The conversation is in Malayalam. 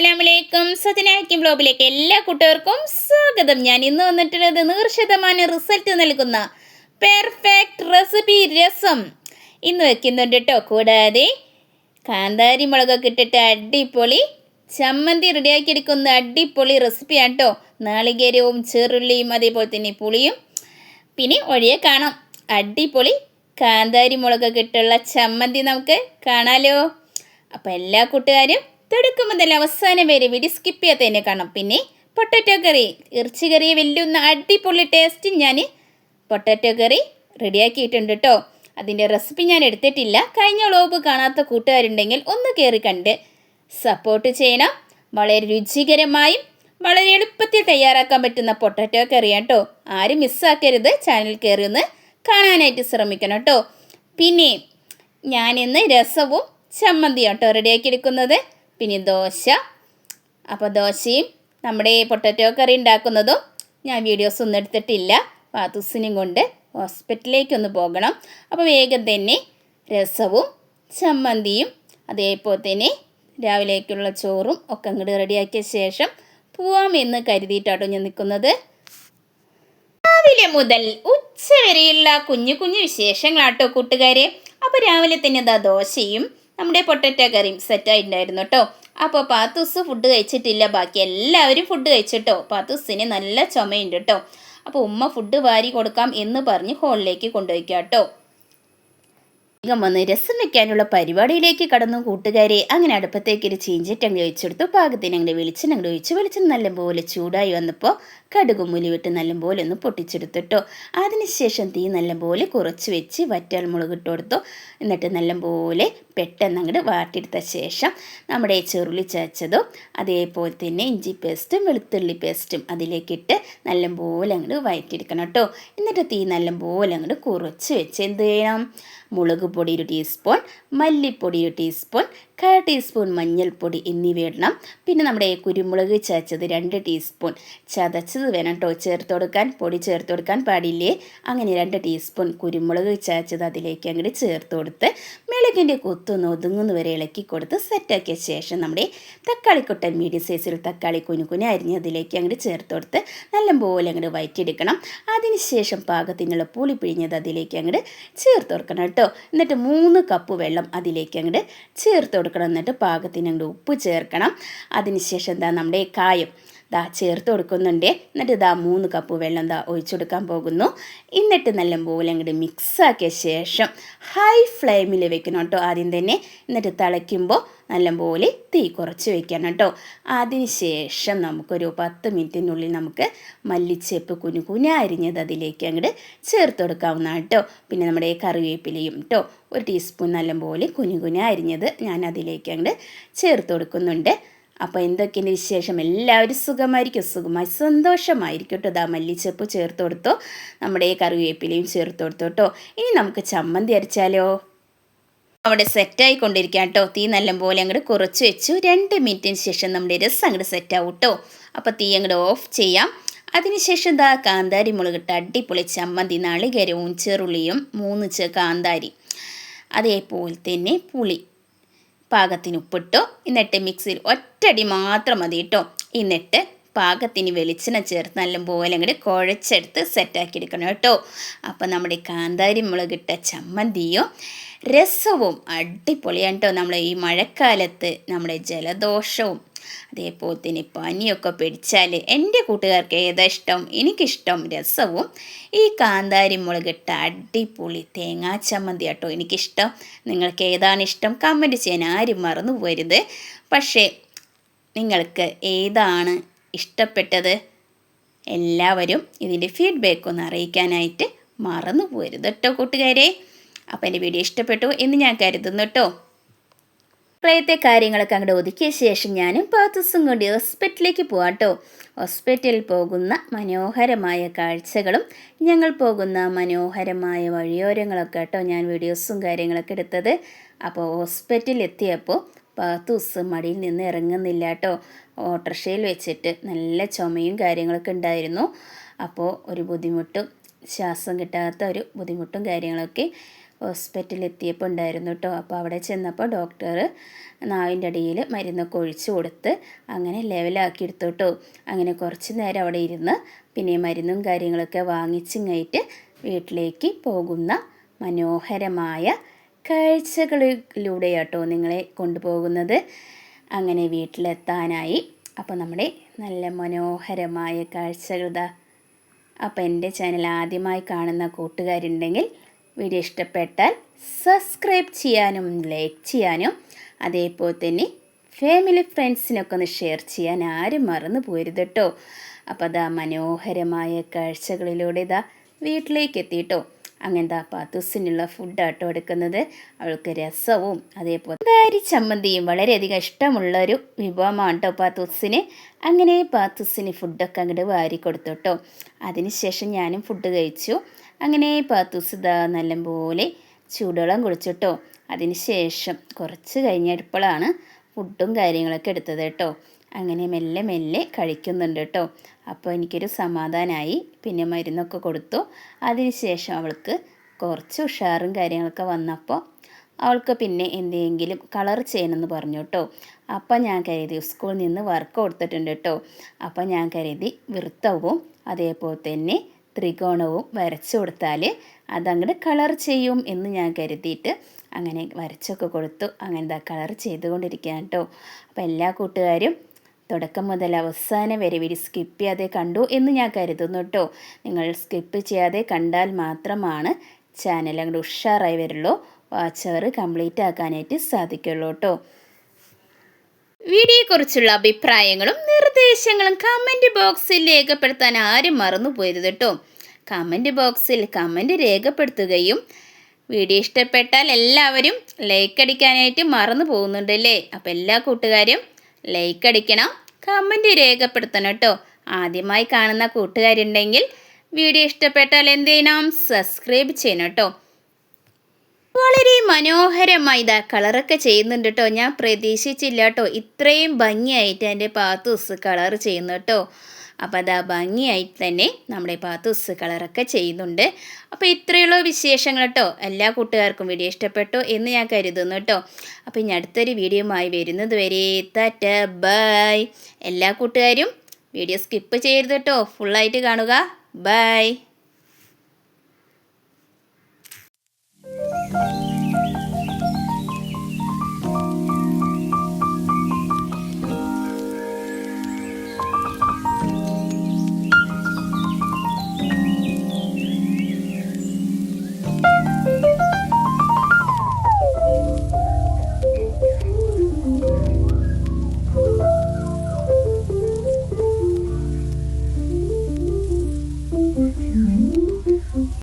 അസ്സലാമലൈക്കും. സജനാക്കിം ബ്ലോബിലേക്ക് എല്ലാ കൂട്ടുകാർക്കും സ്വാഗതം. ഞാൻ ഇന്ന് വന്നിട്ടുള്ളത് നൂറ് ശതമാനം റിസൾട്ട് നൽകുന്ന പെർഫെക്റ്റ് റെസിപ്പി രസം ഇന്ന് വെക്കുന്നുണ്ട് കേട്ടോ കൂടാതെ കാന്താരി മുളകൊക്കെ ഇട്ടിട്ട് അടിപൊളി ചമ്മന്തി റെഡിയാക്കി എടുക്കുന്ന അടിപൊളി റെസിപ്പിയാണ് കേട്ടോ നാളികേരവും ചെറുള്ളിയും അതേപോലെ തന്നെ പുളിയും. പിന്നെ ഒഴിയെ കാണാം. അടിപൊളി കാന്താരി മുളകൊക്കെ ഇട്ടുള്ള ചമ്മന്തി നമുക്ക് കാണാലോ. അപ്പോൾ എല്ലാ കൂട്ടുകാരും തുടക്കം മുതൽ അവസാനം വരെ വീഡിയോ സ്കിപ്പ് ചെയ്യാത്തതിനെ കാണാം. പിന്നെ പൊട്ടറ്റോ കറി ഇറച്ചി കറി വെല്ലുന്ന അടിപൊളി ടേസ്റ്റ് ഞാൻ പൊട്ടറ്റോ കറി റെഡിയാക്കിയിട്ടുണ്ട് കേട്ടോ അതിന്റെ റെസിപ്പി ഞാൻ എടുത്തിട്ടില്ല. കഴിഞ്ഞ വ്ലോഗ് കാണാത്ത കൂട്ടുകാരുണ്ടെങ്കിൽ ഒന്ന് കയറി കണ്ട് സപ്പോർട്ട് ചെയ്യണം. വളരെ രുചികരമായും വളരെ എളുപ്പത്തിൽ തയ്യാറാക്കാൻ പറ്റുന്ന പൊട്ടറ്റോ കറിയാണ് കേട്ടോ ആരും മിസ്സാക്കരുത് ചാനൽ കയറി ഒന്ന് കാണാനായിട്ട് ശ്രമിക്കണം കേട്ടോ പിന്നെ ഞാനിന്ന് രസവും ചമ്മന്തിയും കേട്ടോ റെഡിയാക്കി എടുക്കുന്നത്. പിന്നെ ദോശ. അപ്പോൾ ദോശയും നമ്മുടെ പൊട്ടറ്റോ കറി ഉണ്ടാക്കുന്നതും ഞാൻ വീഡിയോസ് ഒന്നും എടുത്തിട്ടില്ല. പാത്തുസിനും കൊണ്ട് ഹോസ്പിറ്റലിലേക്കൊന്ന് പോകണം. അപ്പോൾ വേഗം തന്നെ രസവും ചമ്മന്തിയും അതേപോലെ തന്നെ രാവിലേക്കുള്ള ചോറും ഒക്കെ അങ്ങോട്ട് റെഡിയാക്കിയ ശേഷം പോവാമെന്ന് കരുതിയിട്ടാട്ടോ ഞാൻ നിൽക്കുന്നത് രാവിലെ മുതൽ ഉച്ച വരെയുള്ള കുഞ്ഞു കുഞ്ഞു വിശേഷങ്ങളാട്ടോ കൂട്ടുകാരെ. അപ്പോൾ രാവിലെ തന്നെ ദോശയും നമ്മുടെ പൊട്ടറ്റോ കറിയും സെറ്റായിട്ടുണ്ടായിരുന്നു കേട്ടോ അപ്പോൾ പാത്തൂസ് ഫുഡ് കഴിച്ചിട്ടില്ല. ബാക്കി എല്ലാവരും ഫുഡ് കഴിച്ചിട്ടോ. പാത്തൂസിന് നല്ല ചുമയുണ്ട് കേട്ടോ അപ്പോൾ ഉമ്മ ഫുഡ് വാരി കൊടുക്കാം എന്ന് പറഞ്ഞ് ഹോളിലേക്ക് കൊണ്ടുപോയിക്കാം കേട്ടോ വേഗം വന്ന് രസം വെക്കാനുള്ള പരിപാടിയിലേക്ക് കടന്നു കൂട്ടുകാരെ. അങ്ങനെ അടുപ്പത്തേക്ക് ഒരു ചീഞ്ചിട്ട് അങ്ങ് ഒഴിച്ചെടുത്തു പാകത്തിന് അങ്ങനെ വെളിച്ചെണ്ണ അങ്ങോട്ട് ഒഴിച്ച് വെളിച്ചെണ്ണ നല്ലപോലെ ചൂടായി വന്നപ്പോൾ കടുകും ഉലിവിട്ട് നല്ലപോലെ ഒന്ന് പൊട്ടിച്ചെടുത്തിട്ടോ. അതിനുശേഷം തീ നല്ലപോലെ കുറച്ച് വെച്ച് വറ്റാൽ മുളക് ഇട്ട് കൊടുത്തു. എന്നിട്ട് നല്ലപോലെ പെട്ടെന്ന് അങ്ങോട്ട് വാട്ടിയെടുത്ത ശേഷം നമ്മുടെ ചെറുള്ളി ചതച്ചതും അതേപോലെ തന്നെ ഇഞ്ചി പേസ്റ്റും വെളുത്തുള്ളി പേസ്റ്റും അതിലേക്കിട്ട് നല്ലപോലെ അങ്ങോട്ട് വയറ്റിയെടുക്കണം കേട്ടോ. എന്നിട്ട് തീ നല്ലപോലെ അങ്ങോട്ട് കുറച്ച് വെച്ച് എന്ത് ചെയ്യണം? മുളക് പൊടി ഒരു ടീസ്പൂൺ മല്ലിപ്പൊടി ഒരു ടീസ്പൂൺ കാ ടീസ്പൂൺ മഞ്ഞൾപ്പൊടി എന്നിവ ഇടണം. പിന്നെ നമ്മുടെ കുരുമുളക് ചതച്ചത് രണ്ട് ടീസ്പൂൺ. ചതച്ചത് വേണം കേട്ടോ ചേർത്ത് കൊടുക്കാൻ. പൊടി ചേർത്ത് കൊടുക്കാൻ പാടില്ലേ? അങ്ങനെ രണ്ട് ടീസ്പൂൺ കുരുമുളക് ചതച്ചത് അതിലേക്ക് അങ്ങോട്ട് ചേർത്ത് കൊടുത്ത് മിളകിന്റെ കൊത്തൊന്ന് ഒതുങ്ങുന്ന വരെ ഇളക്കി കൊടുത്ത് സെറ്റാക്കിയ ശേഷം നമ്മുടെ തക്കാളിക്കൊട്ടൻ മീഡിയം സൈസിൽ തക്കാളി കുനുകുന അരിഞ്ഞ് അതിലേക്ക് അങ്ങോട്ട് ചേർത്ത് കൊടുത്ത് നല്ലപോലെ അങ്ങോട്ട് വയറ്റിയെടുക്കണം. അതിനുശേഷം പാകത്തിനുള്ള പുളി പിഴിഞ്ഞത് അതിലേക്ക് അങ്ങോട്ട് ചേർത്ത് കൊടുക്കണം കേട്ടോ എന്നിട്ട് മൂന്ന് കപ്പ് വെള്ളം അതിലേക്ക് അങ്ങോട്ട് ചേർത്ത് കൊടുക്കണം. എന്നിട്ട് പാകത്തിന് അങ്ങോട്ട് ഉപ്പ് ചേർക്കണം. അതിനുശേഷം എന്താ നമ്മുടെ കായം ദാ ചേർത്ത് കൊടുക്കുന്നുണ്ട്. എന്നിട്ട് ഇതാ മൂന്ന് കപ്പ് വെള്ളം ദാ ഒഴിച്ചെടുക്കാൻ പോകുന്നു. എന്നിട്ട് നല്ലപോലെ അങ്ങോട്ട് മിക്സാക്കിയ ശേഷം ഹൈ ഫ്ലെയിമിൽ വെക്കണം കേട്ടോ ആദ്യം തന്നെ. എന്നിട്ട് തിളയ്ക്കുമ്പോൾ നല്ലപോലെ തീ കുറച്ച് വെക്കണം കേട്ടോ. അതിന് ശേഷം നമുക്കൊരു പത്ത് മിനിറ്റിനുള്ളിൽ നമുക്ക് മല്ലിച്ചേപ്പ് കുനു കുന അരിഞ്ഞത് അതിലേക്ക് അങ്ങോട്ട് ചേർത്ത് കൊടുക്കാവുന്നതാണ് കേട്ടോ. പിന്നെ നമ്മുടെ കറിവേപ്പിലയും കേട്ടോ. ഒരു ടീസ്പൂൺ നല്ലപോലെ കുനു കുന അരിഞ്ഞത് ഞാൻ അതിലേക്ക് അങ്ങോട്ട് ചേർത്ത് കൊടുക്കുന്നുണ്ട്. അപ്പോൾ എന്തൊക്കെയാണ് വിശേഷം? എല്ലാവരും സുഖമായിരിക്കും? സുഖമായി സന്തോഷമായിരിക്കും കേട്ടോ. ഇതാ മല്ലിച്ചപ്പ് ചേർത്ത് കൊടുത്തോ. നമ്മുടെ കറിവേപ്പിലയും ചേർത്ത് കൊടുത്തോ കേട്ടോ. ഇനി നമുക്ക് ചമ്മന്തി അരച്ചാലോ? അവിടെ സെറ്റായി കൊണ്ടിരിക്കാം കേട്ടോ. തീ നല്ലപോലെ അങ്ങോട്ട് കുറച്ച് വെച്ചു. രണ്ട് മിനിറ്റിന് ശേഷം നമ്മുടെ രസം അങ്ങോട്ട് സെറ്റാവും കേട്ടോ അപ്പോൾ തീ അങ്ങോട്ട് ഓഫ് ചെയ്യാം. അതിനുശേഷം ദാ കാന്താരി മുളകിട്ട് അടിപൊളി ചമ്മന്തി നാളികരവും ചെറുള്ളിയും മൂന്ന് ചെ കാന്താരി. അതേപോലെ തന്നെ പുളി. പാകത്തിന് ഉപ്പിട്ടോ എന്നിട്ട് മിക്സിയിൽ ഒറ്റടി മാത്രം മതി കേട്ടോ. എന്നിട്ട് പാകത്തിന് വെളിച്ചെണ്ണ ചേർത്ത് നല്ലപോലെ അങ്ങോട്ട് കുഴച്ചെടുത്ത് സെറ്റാക്കി എടുക്കണം കേട്ടോ. അപ്പോൾ നമ്മുടെ കാന്താരി മുളകിട്ട ചമ്മന്തിയും രസവും അടിപൊളിയാണ് കേട്ടോ. നമ്മൾ ഈ മഴക്കാലത്ത് നമ്മുടെ ജലദോഷവും അതേപോലെ തന്നെ പനിയൊക്കെ പിടിച്ചാൽ എന്റെ കൂട്ടുകാർക്ക് ഏതാ ഇഷ്ടം? എനിക്കിഷ്ടം രസവും ഈ കാന്താരി മുളകിട്ട അടിപൊളി തേങ്ങാ ചമ്മന്തി കേട്ടോ എനിക്കിഷ്ടം. നിങ്ങൾക്ക് ഏതാണ് ഇഷ്ടം? കമന്റ് ചെയ്യാൻ ആരും മറന്നു പോരുത്. പക്ഷേ നിങ്ങൾക്ക് ഏതാണ് ഇഷ്ടപ്പെട്ടത്. എല്ലാവരും ഇതിന്റെ ഫീഡ്ബാക്ക് ഒന്ന് അറിയിക്കാനായിട്ട് മറന്നു പോരുത് കേട്ടോ കൂട്ടുകാരെ. അപ്പോൾ എന്റെ വീഡിയോ ഇഷ്ടപ്പെട്ടു എന്ന് ഞാൻ കരുതുന്നു കേട്ടോ പ്രയത്തെ കാര്യങ്ങളൊക്കെ അങ്ങോട്ട് ഒതുക്കിയ ശേഷം ഞാനും പാത്തസും കൊണ്ട് ഹോസ്പിറ്റലിലേക്ക് പോകാം കേട്ടോ ഹോസ്പിറ്റലിൽ പോകുന്ന മനോഹരമായ കാഴ്ചകളും ഞങ്ങൾ പോകുന്ന മനോഹരമായ വഴിയോരങ്ങളൊക്കെ കേട്ടോ ഞാൻ വീഡിയോസും കാര്യങ്ങളൊക്കെ എടുത്തത്. അപ്പോൾ ഹോസ്പിറ്റലിൽ എത്തിയപ്പോൾ പാത്തൂസ് മടിയിൽ നിന്ന് ഇറങ്ങുന്നില്ല കേട്ടോ ഓട്ടോറിക്ഷയിൽ വെച്ചിട്ട് നല്ല ചുമയും കാര്യങ്ങളൊക്കെ ഉണ്ടായിരുന്നു. അപ്പോൾ ഒരു ബുദ്ധിമുട്ടും ശ്വാസം കിട്ടാത്ത ഒരു ബുദ്ധിമുട്ടും കാര്യങ്ങളൊക്കെ ഹോസ്പിറ്റലിൽ എത്തിയപ്പോൾ ഉണ്ടായിരുന്നു കേട്ടോ അപ്പോൾ അവിടെ ചെന്നപ്പോൾ ഡോക്ടർ നാവിന്റെ അടിയിൽ മരുന്നൊക്കെ ഒഴിച്ച് കൊടുത്ത് അങ്ങനെ ലെവലാക്കി എടുത്തു കേട്ടോ അങ്ങനെ കുറച്ച് നേരം അവിടെ ഇരുന്ന് പിന്നെ മരുന്നും കാര്യങ്ങളൊക്കെ വാങ്ങിച്ചിങ്ങായിട്ട് വീട്ടിലേക്ക് പോകുന്ന മനോഹരമായ കാഴ്ചകളിലൂടെയാട്ടോ നിങ്ങളെ കൊണ്ടുപോകുന്നത്. അങ്ങനെ വീട്ടിലെത്താനായി. അപ്പോൾ നമ്മുടെ നല്ല മനോഹരമായ കാഴ്ചകൾ അപ്പോൾ എന്റെ ചാനൽ ആദ്യമായി കാണുന്ന കൂട്ടുകാരുണ്ടെങ്കിൽ വീഡിയോ ഇഷ്ടപ്പെട്ടാൽ സബ്സ്ക്രൈബ് ചെയ്യാനും ലൈക്ക് ചെയ്യാനും അതേപോലെ തന്നെ ഫാമിലി ഫ്രണ്ട്സിനൊക്കെ ഒന്ന് ഷെയർ ചെയ്യാൻ ആരും മറന്നു പോരുത് കേട്ടോ അപ്പോൾ അതാ മനോഹരമായ കാഴ്ചകളിലൂടെ ഇതാ വീട്ടിലേക്ക് എത്തിയിട്ടോ അങ്ങനത്തെ പാത്തൂസിനുള്ള ഫുഡാട്ടോ എടുക്കുന്നത്. അവൾക്ക് രസവും അതേപോലെ ദാരി ചമ്മന്തിയും വളരെയധികം ഇഷ്ടമുള്ളൊരു വിഭവമാണ് കേട്ടോ പാത്തൂസിന്. അങ്ങനെ പാത്തൂസിന് ഫുഡൊക്കെ അങ്ങോട്ട് വാരി കൊടുത്തു കേട്ടോ അതിനുശേഷം ഞാനും ഫുഡ് കഴിച്ചു. അങ്ങനെ പാത്തൂസ് ഇതാ നല്ലപോലെ ചൂടുവെള്ളം കേട്ടോ അതിനുശേഷം കുറച്ച് കഴിഞ്ഞപ്പോഴാണ് ഫുഡും കാര്യങ്ങളൊക്കെ എടുത്തത് കേട്ടോ. അങ്ങനെ മെല്ലെ മെല്ലെ കഴിക്കുന്നുണ്ട് കേട്ടോ. അപ്പോൾ എനിക്കൊരു സമാധാനമായി പിന്നെ മരുന്നൊക്കെ കൊടുത്തു. അതിനുശേഷം അവൾക്ക് കുറച്ച് ഉഷാറും കാര്യങ്ങളൊക്കെ വന്നപ്പോൾ അവൾക്ക് പിന്നെ എന്തെങ്കിലും കളർ ചെയ്യണമെന്ന് പറഞ്ഞു കേട്ടോ. അപ്പം ഞാൻ കരുതി സ്കൂളിൽ നിന്ന് വർക്ക് കൊടുത്തിട്ടുണ്ട് കേട്ടോ. അപ്പം ഞാൻ കരുതി വൃത്തവും അതേപോലെ തന്നെ ത്രികോണവും വരച്ചു കൊടുത്താൽ അതങ്ങോട്ട് കളർ ചെയ്യും എന്ന് ഞാൻ കരുതിയിട്ട് അങ്ങനെ വരച്ചൊക്കെ കൊടുത്തു. അങ്ങനെ കളർ ചെയ്തുകൊണ്ടിരിക്കുകയാണ് കേട്ടോ. അപ്പോൾ എല്ലാ കൂട്ടുകാരും തുടക്കം മുതൽ അവസാനം വരെ വീഡിയോ സ്കിപ്പ് ചെയ്യാതെ കണ്ടു എന്ന് ഞാൻ കരുതുന്നു കേട്ടോ. നിങ്ങൾ സ്കിപ്പ് ചെയ്യാതെ കണ്ടാൽ മാത്രമാണ് ചാനൽ അങ്ങോട്ട് ഉഷാറായി വരുള്ളൂ. വാച്ച് അവർ കംപ്ലീറ്റ് ആക്കാനായിട്ട് സാധിക്കുള്ളൂ കേട്ടോ. വീഡിയോയെക്കുറിച്ചുള്ള അഭിപ്രായങ്ങളും നിർദ്ദേശങ്ങളും കമന്റ് ബോക്സിൽ രേഖപ്പെടുത്താൻ ആരും മറന്നു പോയത് കേട്ടോ കമന്റ് ബോക്സിൽ കമന്റ് രേഖപ്പെടുത്തുകയും വീഡിയോ ഇഷ്ടപ്പെട്ടാൽ എല്ലാവരും ലൈക്ക് അടിക്കാനായിട്ട് മറന്നു പോകുന്നുണ്ടല്ലേ അപ്പോൾ എല്ലാ കൂട്ടുകാരും ലൈക്ക് അടിക്കണം കമന്റ് രേഖപ്പെടുത്തണം കേട്ടോ. ആദ്യമായി കാണുന്ന കൂട്ടുകാരുണ്ടെങ്കിൽ വീഡിയോ ഇഷ്ടപ്പെട്ടാൽ എന്ത് ചെയ്യണം? സബ്സ്ക്രൈബ് ചെയ്യണം കേട്ടോ. വളരെ മനോഹരമായി ഇതാ കളറൊക്കെ ചെയ്യുന്നുണ്ട് കേട്ടോ. ഞാൻ പ്രതീക്ഷിച്ചില്ല കേട്ടോ. ഇത്രയും ഭംഗിയായിട്ട് എന്റെ പാത്തൂസ് കളർ ചെയ്യുന്നു കേട്ടോ. അപ്പോൾ അത് ആ ഭംഗിയായിട്ട് തന്നെ നമ്മുടെ പാത്തൂസ് കളറൊക്കെ ചെയ്യുന്നുണ്ട്. അപ്പോൾ ഇത്രയുള്ള വിശേഷങ്ങൾ കേട്ടോ എല്ലാ കൂട്ടുകാർക്കും വീഡിയോ ഇഷ്ടപ്പെട്ടു എന്ന് ഞാൻ കരുതുന്നു കേട്ടോ അപ്പോൾ ഇനി അടുത്തൊരു വീഡിയോയുമായി വരുന്നത് വരെ തറ്റ ബൈ. എല്ലാ കൂട്ടുകാരും വീഡിയോ സ്കിപ്പ് ചെയ്യരുത് കേട്ടോ ഫുള്ളായിട്ട് കാണുക. ബൈ.